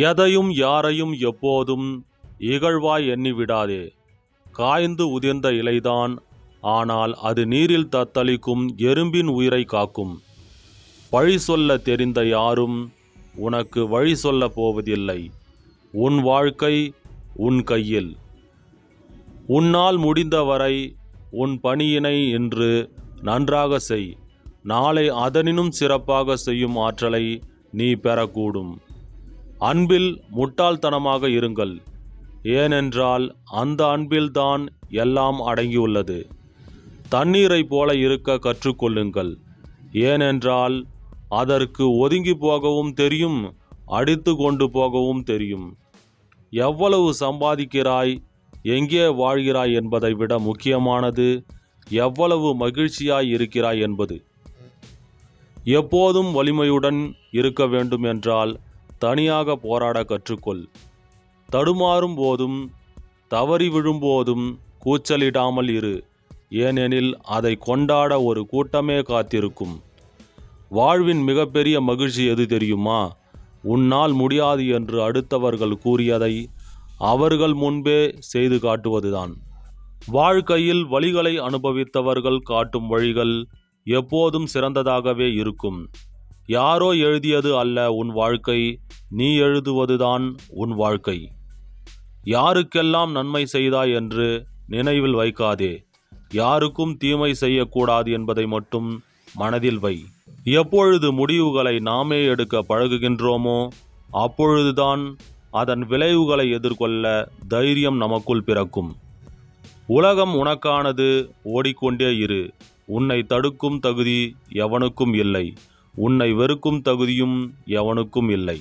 எதையும் யாரையும் எப்போதும் இகழ்வாய் எண்ணி விடாதே காய்ந்து உதிர்ந்த இலைதான் ஆனால் அது நீரில் தத்தளிக்கும் எறும்பின் உயிரை காக்கும். பழி சொல்ல தெரிந்த யாரும் உனக்கு வழி சொல்லப் போவதில்லை. உன் வாழ்க்கை உன் கையில். உன்னால் முடிந்தவரை உன் பணியினை இன்று நன்றாக செய். நாளை அதனினும் சிறப்பாக செய்யும் ஆற்றலை நீ பெறக்கூடும். அன்பில் முட்டாள்தனமாக இருங்கள். ஏனென்றால் அந்த அன்பில்தான் எல்லாம் அடங்கியுள்ளது. தண்ணீரை போல இருக்க கற்றுக்கொள்ளுங்கள். ஏனென்றால் அதற்கு ஒதுங்கி போகவும் தெரியும் அடித்து கொண்டு போகவும் தெரியும். எவ்வளவு சம்பாதிக்கிறாய் எங்கே வாழ்கிறாய் என்பதை விட முக்கியமானது எவ்வளவு மகிழ்ச்சியாய் இருக்கிறாய் என்பது. எப்போதும் வலிமையுடன் இருக்க வேண்டும் என்றால் தனியாக போராட கற்றுக்கொள். தடுமாறும் போதும் தவறி விழும்போதும் கூச்சலிடாமல் இரு. ஏனெனில் அதை கொண்டாட ஒரு கூட்டமே காத்திருக்கும். வாழ்வின் மிகப்பெரிய மகிழ்ச்சி எது தெரியுமா? உன்னால் முடியாது என்று அடுத்தவர்கள் கூறியதை அவர்கள் முன்பே செய்து காட்டுவதுதான். வாழ்க்கையில் வழிகளை அனுபவித்தவர்கள் காட்டும் வழிகள் எப்போதும் சிறந்ததாகவே இருக்கும். யாரோ எழுதியது அல்ல உன் வாழ்க்கை நீ எழுதுவதுதான் உன் வாழ்க்கை. யாருக்கெல்லாம் நன்மை செய்தாய் என்று நினைவில் வைக்காதே. யாருக்கும் தீமை செய்யக்கூடாது என்பதை மட்டும் மனதில் வை. எப்பொழுது முடிவுகளை நாமே எடுக்க பழகுகின்றோமோ அப்பொழுதுதான் அதன் விளைவுகளை எதிர்கொள்ள தைரியம் நமக்குள் பிறக்கும். உலகம் உனக்கானது ஓடிக்கொண்டே இரு. உன்னை தடுக்கும் தகுதி எவனுக்கும் இல்லை. உன்னை வெறுக்கும் தகுதியும் எவனுக்கும் இல்லை.